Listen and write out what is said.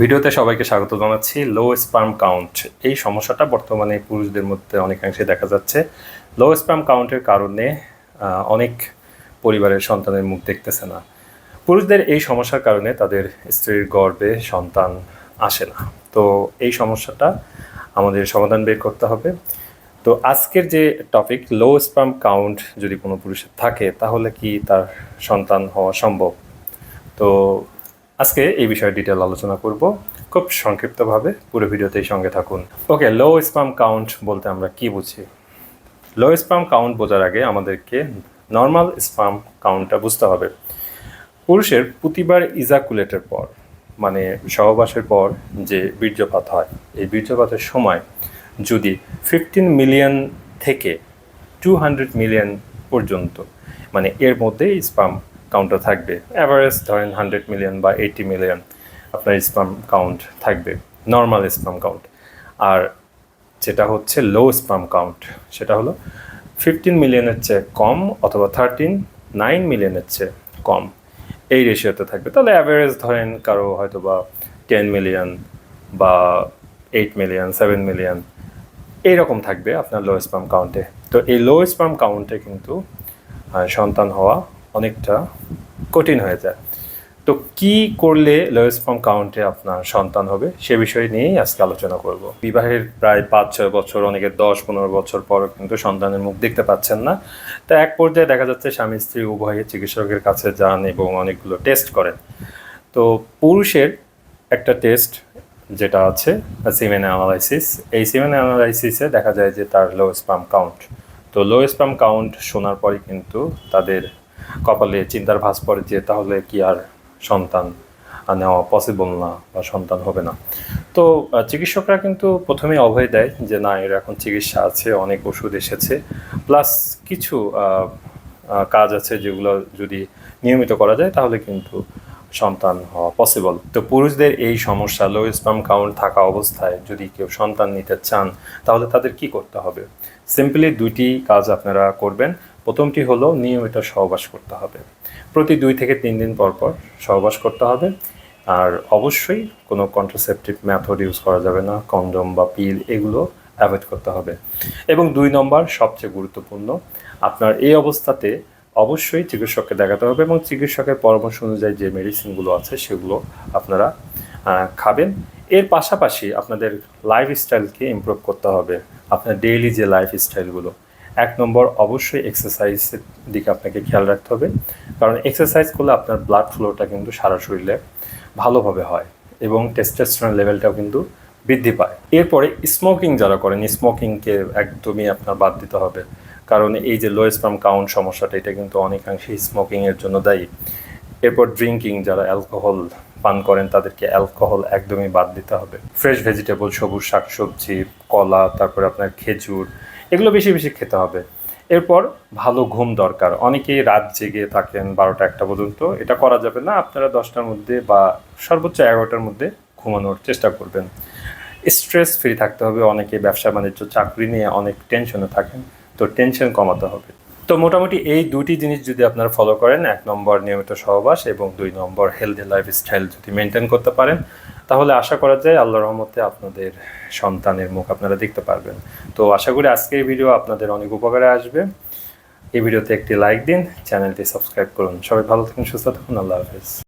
ভিডিওতে সবাইকে স্বাগত জানাচ্ছি। Low sperm count. এই সমস্যাটা বর্তমানে পুরুষদের মধ্যে অনেকাংশে দেখা যাচ্ছে। লো স্পার্ম কাউন্টের কারণে অনেক পরিবারের সন্তানের মুখ দেখতেছে না। পুরুষদের এই সমস্যার কারণে তাদের স্ত্রীর গর্বে সন্তান আসে না। তো এই সমস্যাটা আমাদের সমাধান বের করতে হবে। তো আজকের যে টপিক লো স্পার্ম কাউন্ট যদি কোনো পুরুষের থাকে, তাহলে কি তার সন্তান হওয়া সম্ভব? তো আজকে এই বিষয়ে ডিটেল আলোচনা করব। খুব সংক্ষিপ্তভাবে পুরো ভিডিওতেই সঙ্গে থাকুন। ওকে লো স্পাম কাউন্ট বলতে আমরা কি বুঝি? লো স্পাম কাউন্ট বোঝার আগে আমাদেরকে নর্মাল স্পাম কাউন্টটা বুঝতে হবে। পুরুষের প্রতিবার ইজাকুলেটের পর মানে সহবাসের পর যে বীর্যপাত হয়, এই বীর্যপাতের সময় যদি ফিফটিন মিলিয়ন থেকে টু হান্ড্রেড মিলিয়ন পর্যন্ত মানে এর মধ্যে স্পাম কাউন্টটা থাকবে। অ্যাভারেজ ধরেন হান্ড্রেড মিলিয়ন বা এইটি মিলিয়ন আপনার স্পাম কাউন্ট থাকবে নর্মাল স্পাম কাউন্ট আর যেটা হচ্ছে লো স্পাম কাউন্ট সেটা হলো ফিফটিন মিলিয়নের চেয়ে কম অথবা থার্টিন নাইন মিলিয়নের চেয়ে কম। এই রেশিওতে থাকবে। তাহলে অ্যাভারেজ ধরেন কারও হয়তো বা টেন মিলিয়ন বা এইট মিলিয়ন সেভেন মিলিয়ন এইরকম থাকবে আপনার লো স্পাম কাউন্টে তো এই লো স্পাম কাউন্টে কিন্তু সন্তান হওয়া অনেকটা কঠিন হয়ে যায়। তো কি করলে লো স্পাম কাউন্টে আপনার সন্তান হবে সে বিষয় নিয়েই আজকে আলোচনা করব। বিবাহের প্রায় পাঁচ ছয় বছর, অনেকে দশ পনেরো বছর পরও কিন্তু সন্তানের মুখ দেখতে পাচ্ছেন না। তো এক পর্যায়ে দেখা যাচ্ছে স্বামী, স্ত্রী উভয়ে চিকিৎসকের কাছে যান এবং অনেকগুলো টেস্ট করেন। তো পুরুষের একটা টেস্ট যেটা আছে, সিমেন অ্যানালাইসিস। এই সিমেন অ্যানালাইসিসে দেখা যায় যে তার লো স্পাম কাউন্ট তো লো স্পাম কাউন্ট শোনার পরে কিন্তু তাদের কপালে চিন্তার ভাস পড়ে যে তাহলে কি আর সন্তান নেওয়া পসিবল না বা সন্তান হবে না। তো চিকিৎসকরা কিন্তু প্রথমেই অভয় দেয় যে না, এর এখন চিকিৎসা আছে, অনেক ওষুধ এসেছে। প্লাস কিছু কাজ আছে যেগুলো যদি নিয়মিত করা যায় তাহলে কিন্তু সন্তান হওয়া পসিবল তো পুরুষদের এই সমস্যা লো স্পাম কাউন্ট থাকা অবস্থায় যদি কেউ সন্তান নিতে চান তাহলে তাদের কি করতে হবে? সিম্পলি দুইটি কাজ আপনারা করবেন। প্রথমটি হলো নিয়মিত সহবাস করতে হবে। প্রতি দুই থেকে তিন দিন পর পর সহবাস করতে হবে। আর অবশ্যই কোনো কন্ট্রাসেপটিভ মেথড ইউজ করা যাবে না কন্ডম বা পিল এগুলো অ্যাভয়েড করতে হবে। এবং দুই নম্বর, সবচেয়ে গুরুত্বপূর্ণ, আপনার এই অবস্থাতে অবশ্যই চিকিৎসককে দেখাতে হবে এবং চিকিৎসকের পরামর্শ অনুযায়ী যে মেডিসিনগুলো আছে সেগুলো আপনারা খাবেন। এর পাশাপাশি আপনাদের লাইফ স্টাইলকে ইমপ্রুভ করতে হবে। আপনার ডেইলি যে লাইফ স্টাইলগুলো এক নম্বর অবশ্যই এক্সারসাইজের দিকে আপনাকে খেয়াল রাখতে হবে। কারণ এক্সারসাইজ করলে আপনার ব্লাড ফ্লোটা কিন্তু সারা শরীরে ভালোভাবে হয় এবং টেস্টোস্টেরন লেভেলটাও কিন্তু বৃদ্ধি পায়। এরপরে স্মোকিং যারা করেন স্মোকিংকে একদমই আপনার বাদ দিতে হবে। কারণ এই যে লো স্পাম কাউন্ট সমস্যাটা, এটা কিন্তু অনেকাংশে স্মোকিংয়ের জন্য দায়ী। এরপর ড্রিঙ্কিং যারা অ্যালকোহল পান করেন, তাদেরকে অ্যালকোহল একদমই বাদ দিতে হবে। ফ্রেশ ভেজিটেবল সবুজ শাকসবজি, কলা, তারপরে আপনার খেজুর এগুলো বেশি বেশি খেতে হবে। এরপর ভালো ঘুম দরকার। অনেকেই রাত জেগে থাকেন বারোটা একটা পর্যন্ত। এটা করা যাবে না। আপনারা দশটার মধ্যে বা সর্বোচ্চ এগারোটার মধ্যে ঘুমানোর চেষ্টা করবেন। স্ট্রেস ফ্রি থাকতে হবে। অনেকে ব্যবসা বাণিজ্য, চাকরি নিয়ে অনেক টেনশনে থাকেন। তো টেনশন কমাতে হবে। তো মোটামুটি এই দুটি জিনিস যদি আপনারা ফলো করেন, এক নম্বর নিয়মিত সহবাস এবং দুই নম্বর হেলদি লাইফ স্টাইল যদি মেনটেন করতে পারেন তাহলে আশা করা যায় আল্লাহ রহমতে আপনাদের সন্তানের মুখ আপনারা দেখতে পারবেন। তো আশা করি আজকের ভিডিও আপনাদের অনেক উপকারে আসবে। এই ভিডিওতে একটি লাইক দিন, চ্যানেলটি সাবস্ক্রাইব করুন। সবাই ভালো থাকুন, সুস্থ থাকুন, আল্লাহ হাফেজ।